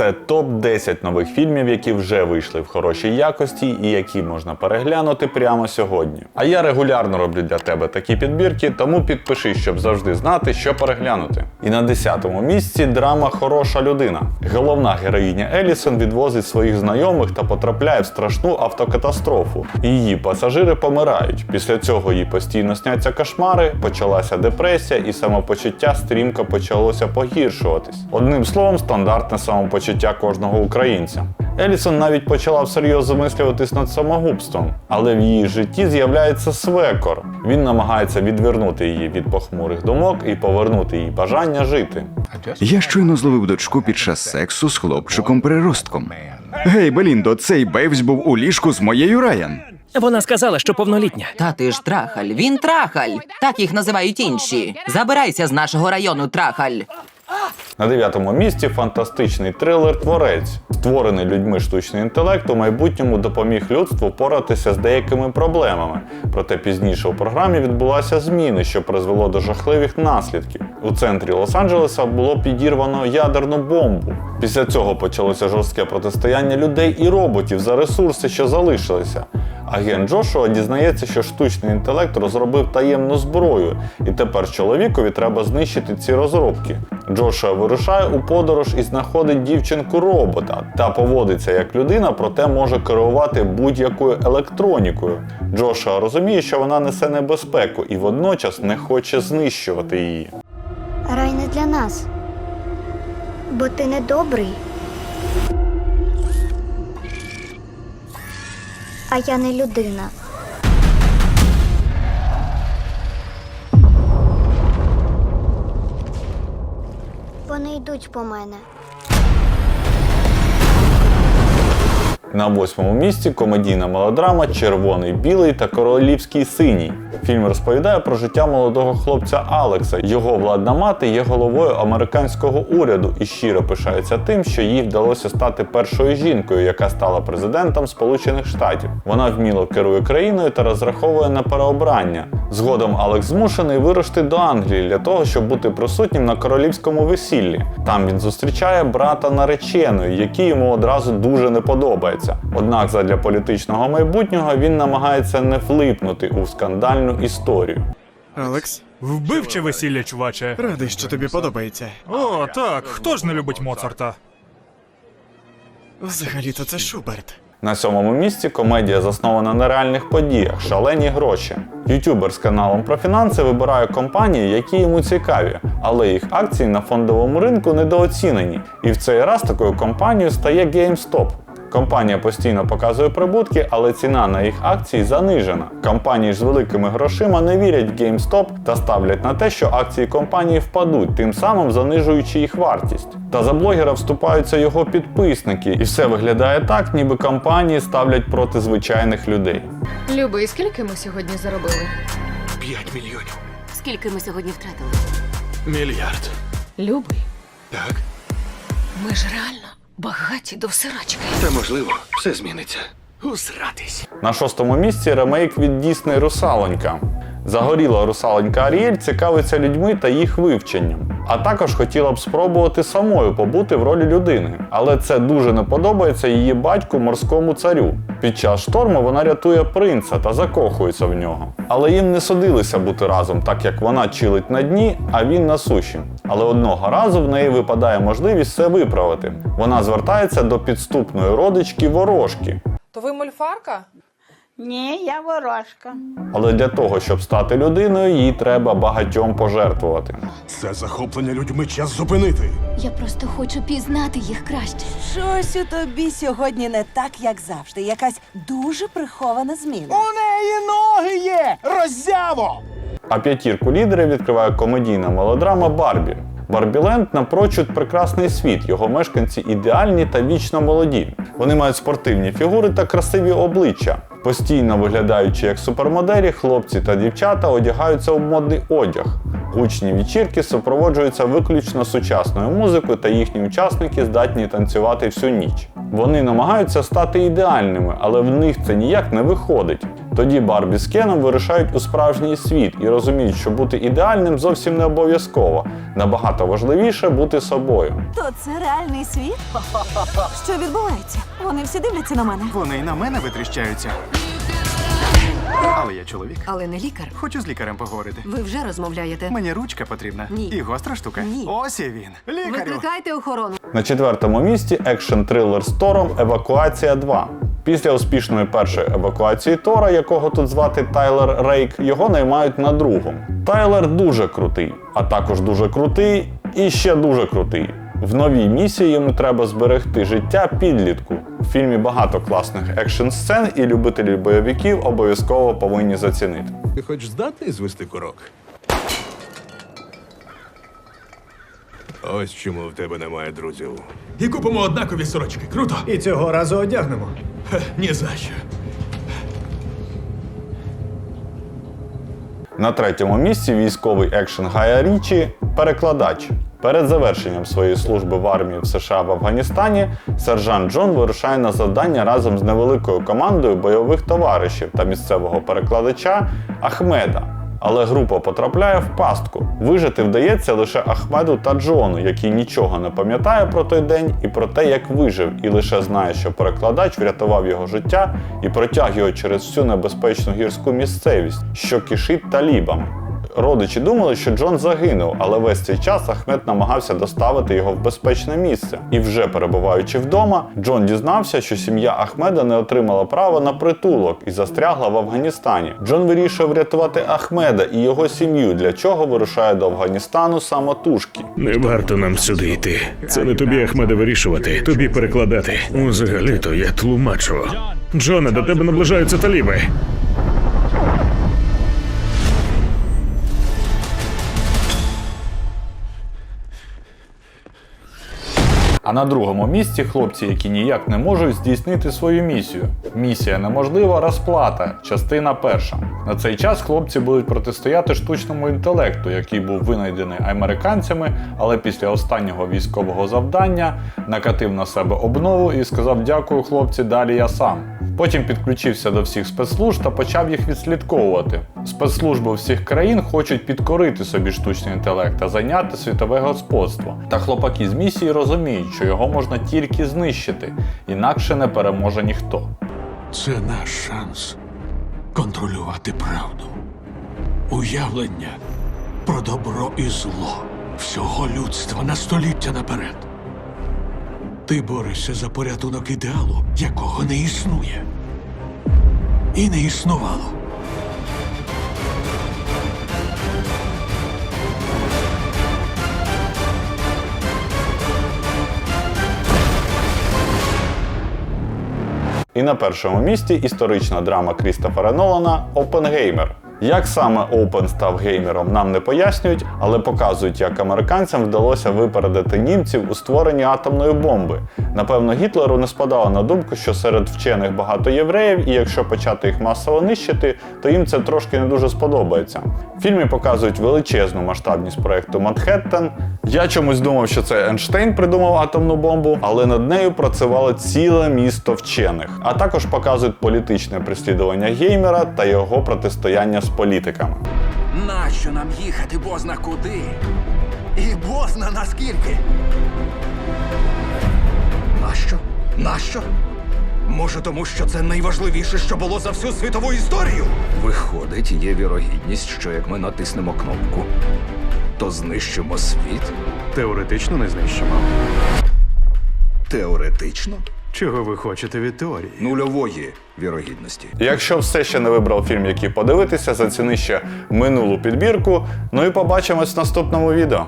Це топ-10 нових фільмів, які вже вийшли в хорошій якості і які можна переглянути прямо сьогодні. А я регулярно роблю для тебе такі підбірки, тому підпишись, щоб завжди знати, що переглянути. І на 10-му місці драма Хороша людина. Головна героїня Елісон відвозить своїх знайомих та потрапляє в страшну автокатастрофу. Її пасажири помирають. Після цього їй постійно сняться кошмари, почалася депресія і самопочуття стрімко почалося погіршуватись. Одним словом, стандартне самопочуття кожного українця. Елісон навіть почала всерйоз замислюватись над самогубством, але в її житті з'являється свекор. Він намагається відвернути її від похмурих думок і повернути їй бажання жити. Я щойно зловив дочку під час сексу з хлопчиком-переростком. Гей, Беліндо, цей Бейвс був у ліжку з моєю Райан. Вона сказала, що повнолітня. Та ти ж трахаль, він трахаль. Так їх називають інші. Забирайся з нашого району, трахаль. На дев'ятому місці фантастичний трилер Творець, створений людьми штучний інтелект у майбутньому допоміг людству впоратися з деякими проблемами. Проте пізніше у програмі відбулася зміни, що призвело до жахливих наслідків. У центрі Лос-Анджелеса було підірвано ядерну бомбу. Після цього почалося жорстке протистояння людей і роботів за ресурси, що залишилися. Агент Джошуа дізнається, що штучний інтелект розробив таємну зброю, і тепер чоловікові треба знищити ці розробки. Джошуа вирушає у подорож і знаходить дівчинку робота та поводиться як людина, проте може керувати будь-якою електронікою. Джошуа розуміє, що вона несе небезпеку і водночас не хоче знищувати її. Рай не для нас. Бо ти не добрий. А я не людина. Йдуть по мене. На восьмому місці комедійна мелодрама Червоний, білий та королівський синій. Фільм розповідає про життя молодого хлопця Алекса. Його владна мати є головою американського уряду і щиро пишається тим, що їй вдалося стати першою жінкою, яка стала президентом Сполучених Штатів. Вона вміло керує країною та розраховує на переобрання. Згодом Алекс змушений вирушити до Англії для того, щоб бути присутнім на королівському весіллі. Там він зустрічає брата нареченої, який йому одразу дуже не подобається. Однак, задля політичного майбутнього він намагається не влипнути у скандальну історію. Алекс, Вбивче весілля, чуваче. радий, що тобі подобається. О, так, хто ж не любить Моцарта? Взагалі-то це Шуберт. На сьомому місці комедія заснована на реальних подіях, шалені гроші. Ютубер з каналом про фінанси вибирає компанії, які йому цікаві, але їх акції на фондовому ринку недооцінені. І в цей раз такою компанією стає GameStop. Компанія постійно показує прибутки, але ціна на їх акції занижена. Компанії ж з великими грошима не вірять в GameStop та ставлять на те, що акції компанії впадуть, тим самим занижуючи їх вартість. Та за блогера вступаються його підписники, і все виглядає так, ніби компанії ставлять проти звичайних людей. Любий, скільки ми сьогодні заробили? 5 мільйонів. Скільки ми сьогодні втратили? Мільярд. Любий, Так. ми ж реально багаті до всирачки. Та можливо, все зміниться. Усратись. На шостому місці ремейк від Дісней Русалонька. Загоріла русалонька Аріель цікавиться людьми та їх вивченням. А також хотіла б спробувати самою побути в ролі людини. Але це дуже не подобається її батьку морському царю. Під час шторму вона рятує принца та закохується в нього. Але їм не судилося бути разом, так як вона чилить на дні, а він на суші. Але одного разу в неї випадає можливість все виправити. Вона звертається до підступної родички ворожки. То ви мольфарка? Ні, я ворожка. Але для того, щоб стати людиною, їй треба багатьом пожертвувати. Це захоплення людьми час зупинити. Я просто хочу пізнати їх краще. Щось у тобі сьогодні не так, як завжди. Якась дуже прихована зміна. У неї ноги є! Роззяво! А п'ятірку лідерів відкриває комедійна мелодрама Барбі. Барбіленд напрочуд прекрасний світ. Його мешканці ідеальні та вічно молоді. Вони мають спортивні фігури та красиві обличчя. Постійно виглядаючи як супермоделі, хлопці та дівчата одягаються у модний одяг. Гучні вечірки супроводжуються виключно сучасною музикою, та їхні учасники здатні танцювати всю ніч. Вони намагаються стати ідеальними, але в них це ніяк не виходить. Тоді Барбі з Кеном вирушають у справжній світ і розуміють, що бути ідеальним зовсім не обов'язково. Набагато важливіше бути собою. То це реальний світ? Що відбувається? Вони всі дивляться на мене. Вони й на мене витріщаються. Але я чоловік. Але не лікар. Хочу з лікарем поговорити. Ви вже розмовляєте. Мені ручка потрібна. Ні. І гостра штука. Ні. Ось і він. Лікарю. Викликайте охорону. На четвертому місці екшн трилер з Тором Евакуація 2. Після успішної першої евакуації Тора, якого тут звати Тайлер Рейк, його наймають на другу. Тайлер дуже крутий, а також дуже крутий і ще дуже крутий. В новій місії йому треба зберегти життя підлітку. У фільмі багато класних екшн сцен, і любителі бойовиків обов'язково повинні зацінити. Ти хоч здатний звести курок? Ось чому в тебе немає друзів. І купимо однакові сорочки. Круто? І цього разу одягнемо. Ні за що. На третьому місці військовий екшен Гая Річі Перекладач. Перед завершенням своєї служби в армії в США в Афганістані сержант Джон вирушає на завдання разом з невеликою командою бойових товаришів та місцевого перекладача Ахмеда. Але група потрапляє в пастку. Вижити вдається лише Ахмеду та Джону, який нічого не пам'ятає про той день і про те, як вижив, і лише знає, що перекладач врятував його життя і протяг його через всю небезпечну гірську місцевість, що кишить талібами. Родичі думали, що Джон загинув, але весь цей час Ахмед намагався доставити його в безпечне місце. І вже перебуваючи вдома, Джон дізнався, що сім'я Ахмеда не отримала права на притулок і застрягла в Афганістані. Джон вирішує врятувати Ахмеда і його сім'ю, для чого вирушає до Афганістану самотужки. Не варто нам сюди йти. Це не тобі, Ахмеде, вирішувати, тобі перекладати. Взагалі-то я тлумачу. Джоне, до тебе наближаються таліби. А на другому місці хлопці, які ніяк не можуть здійснити свою місію. Місія неможлива розплата, частина перша. На цей час хлопці будуть протистояти штучному інтелекту, який був винайдений американцями, але після останнього військового завдання накатив на себе обнову і сказав дякую, хлопці, далі я сам. Потім підключився до всіх спецслужб та почав їх відслідковувати. Спецслужби всіх країн хочуть підкорити собі штучний інтелект та зайняти світове господство. Та хлопаки з місії розуміють, що його можна тільки знищити, інакше не переможе ніхто. Це наш шанс контролювати правду. Уявлення про добро і зло всього людства на століття наперед. Ти борешся за порятунок ідеалу, якого не існує. І не існувало. І на першому місці історична драма Крістофера Нолана Опенгеймер. Як саме Опен став геймером, нам не пояснюють, але показують, як американцям вдалося випередити німців у створенні атомної бомби. Напевно, Гітлеру не спадало на думку, що серед вчених багато євреїв, і якщо почати їх масово нищити, то їм це трошки не дуже сподобається. В фільмі показують величезну масштабність проекту Манхеттен. Я чомусь думав, що це Ейнштейн придумав атомну бомбу, але над нею працювало ціле місто вчених. А також показують політичне переслідування геймера та його протистояння з політиками. Нащо нам їхати бозна куди? І бозна наскільки? Нащо? Нащо? Може, тому що це найважливіше, що було за всю світову історію? Виходить, є вірогідність, що як ми натиснемо кнопку, то знищимо світ. Теоретично не знищимо. Теоретично Чого ви хочете від теорії? нульової вірогідності. Якщо все ще не вибрав фільм, який подивитися, заціни ще минулу підбірку. Ну і побачимось в наступному відео.